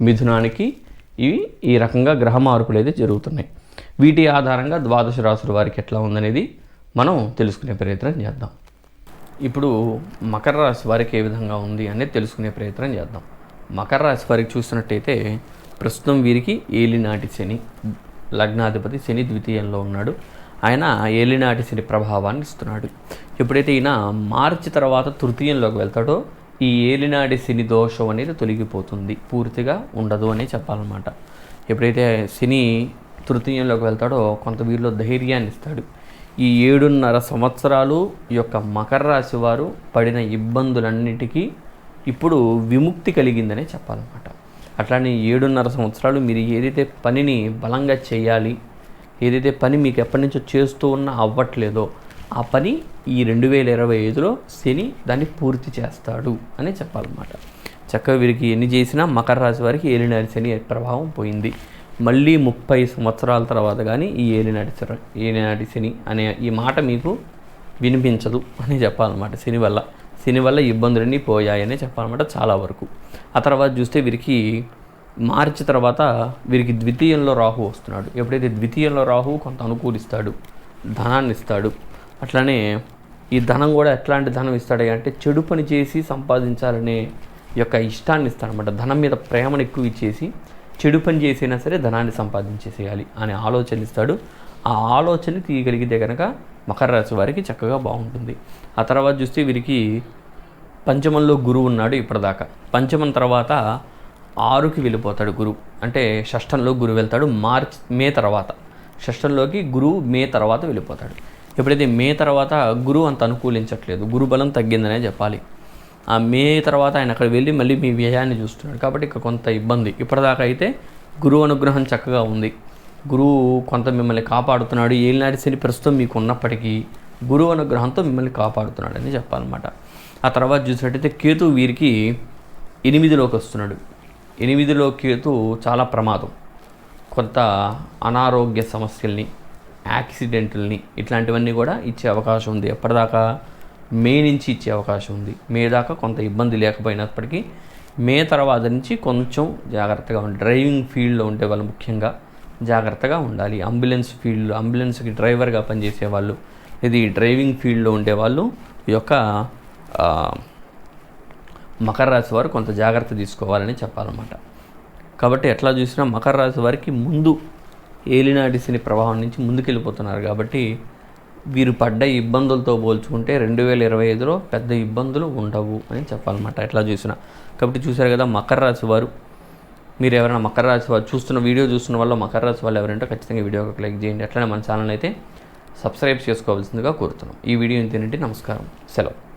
మిథునానికి ఇవి ఈ రకంగా గ్రహ మార్పులు అయితే జరుగుతున్నాయి. వీటి ఆధారంగా ద్వాదశ రాశుల వారికి ఎట్లా ఉందనేది మనం తెలుసుకునే ప్రయత్నం చేద్దాం. ఇప్పుడు మకర రాశి వారికి ఏ విధంగా ఉంది అనేది తెలుసుకునే ప్రయత్నం చేద్దాం. మకర రాశి వారికి చూసినట్టయితే ప్రస్తుతం వీరికి ఏలినాటి శని లగ్నాధిపతి శని ద్వితీయంలో ఉన్నాడు. ఆయన ఏలినాటి శని ప్రభావాన్ని ఇస్తున్నాడు. ఎప్పుడైతే ఈయన మార్చి తర్వాత తృతీయంలోకి వెళ్తాడో ఈ ఏలినాడి శని దోషం అనేది తొలగిపోతుంది. పూర్తిగా ఉండదు అనే చెప్పాలన్నమాట. ఎప్పుడైతే శని తృతీయంలోకి వెళ్తాడో కొంత వీరిలో ధైర్యాన్ని ఇస్తాడు ఈ ఏడున్నర సంవత్సరాలు యొక్క మకర రాశి వారు పడిన ఇబ్బందులన్నిటికీ ఇప్పుడు విముక్తి కలిగిందనే చెప్పాలన్నమాట. అట్లానే ఏడున్నర సంవత్సరాలు మీరు ఏదైతే పనిని బలంగా చేయాలి ఏదైతే పని మీకు ఎప్పటి నుంచో చేస్తూ ఉన్నా అవ్వట్లేదో ఆ పని ఈ రెండు వేల ఇరవై ఐదులో శని దాన్ని పూర్తి చేస్తాడు అని చెప్పాలన్నమాట. చక్కగా వీరికి ఎన్ని చేసినా మకర రాశి వారికి ఏలినాటి శని ప్రభావం పోయింది. మళ్ళీ ముప్పై సంవత్సరాల తర్వాత కానీ ఈ ఏలినాటి ఏలినాటి శని అనే ఈ మాట మీకు వినిపించదు అని చెప్పాలన్నమాట శని వల్ల. శని వల్ల ఇబ్బందులన్నీ పోయాయని చెప్పాలన్నమాట చాలా వరకు. ఆ తర్వాత చూస్తే వీరికి మార్చి తర్వాత వీరికి ద్వితీయంలో రాహు వస్తున్నాడు. ఎప్పుడైతే ద్వితీయంలో రాహు కొంత అనుకూలిస్తాడు ధనాన్ని ఇస్తాడు. అట్లానే ఈ ధనం కూడా ఎట్లాంటి ధనం ఇస్తాడు అంటే చెడు పని చేసి సంపాదించాలనే యొక్క ఇష్టాన్ని ఇస్తాడనమాట ధనం మీద ప్రేమను ఎక్కువ ఇచ్చేసి చెడు పని చేసైనా సరే ధనాన్ని సంపాదించేసేయాలి అనే ఆలోచన ఇస్తాడు. ఆ ఆలోచన తీయగలిగితే కనుక మకర రాశి వారికి చక్కగా బాగుంటుంది. ఆ తర్వాత చూస్తే వీరికి పంచమంలో గురువు ఉన్నాడు ఇప్పటిదాకా. పంచమం తర్వాత ఆరుకి వెళ్ళిపోతాడు గురువు. అంటే షష్టంలో గురువు వెళ్తాడు. మార్చ్ మే తర్వాత. షష్టంలోకి గురువు మే తర్వాత వెళ్ళిపోతాడు. ఎప్పుడైతే మే తర్వాత గురువు అంత అనుకూలించట్లేదు గురు బలం తగ్గిందనే చెప్పాలి. ఆ మే తర్వాత ఆయన అక్కడ వెళ్ళి మళ్ళీ మీ వ్యయాన్ని చూస్తున్నాడు. కాబట్టి ఇక కొంత ఇబ్బంది. ఇప్పటిదాకా అయితే గురువు అనుగ్రహం చక్కగా ఉంది. గురువు కొంత మిమ్మల్ని కాపాడుతున్నాడు. ఏలినాటి శని ప్రస్తుతం మీకు ఉన్నప్పటికీ గురువు అనుగ్రహంతో మిమ్మల్ని కాపాడుతున్నాడు అని చెప్పాలన్నమాట. ఆ తర్వాత చూసినట్టయితే కేతు వీరికి ఎనిమిదిలోకి వస్తున్నాడు. ఎనిమిదిలో కేతు చాలా ప్రమాదం. కొంత అనారోగ్య సమస్యల్ని యాక్సిడెంటల్ని ఇట్లాంటివన్నీ కూడా ఇచ్చే అవకాశం ఉంది. ఎప్పటిదాకా మే నుంచి ఇచ్చే అవకాశం ఉంది. మే దాకా కొంత ఇబ్బంది లేకపోయినప్పటికీ మే తర్వాత నుంచి కొంచెం జాగ్రత్తగా ఉండి డ్రైవింగ్ ఫీల్డ్లో ఉండే వాళ్ళు ముఖ్యంగా జాగ్రత్తగా ఉండాలి. అంబులెన్స్ ఫీల్డ్ అంబులెన్స్కి డ్రైవర్గా పనిచేసే వాళ్ళు ఇది డ్రైవింగ్ ఫీల్డ్లో ఉండే వాళ్ళు ఈ యొక్క మకర రాశి వారు కొంత జాగ్రత్త తీసుకోవాలని చెప్పాలన్నమాట. కాబట్టి ఎట్లా చూసినా మకర రాశి వారికి ముందు ఏలినాటి శని ప్రభావం నుంచి ముందుకెళ్ళిపోతున్నారు కాబట్టి వీరు పడ్డ ఇబ్బందులతో పోల్చుకుంటే రెండు వేల ఇరవై ఐదులో పెద్ద ఇబ్బందులు ఉండవు అని చెప్పాలన్నమాట. ఎట్లా చూసినా. కాబట్టి చూశారు కదా మకర రాశి వారు. మీరు ఎవరైనా మకర రాశి వారు చూస్తున్న వీడియో చూస్తున్న వాళ్ళు మకర రాశి వాళ్ళు ఎవరంటే ఖచ్చితంగా వీడియోకి లైక్ చేయండి. అట్లనే మన ఛానల్ అయితే సబ్స్క్రైబ్ చేసుకోవాల్సిందిగా కోరుతున్నాం. ఈ వీడియో ఇంతేనంటే నమస్కారం. సెలవు.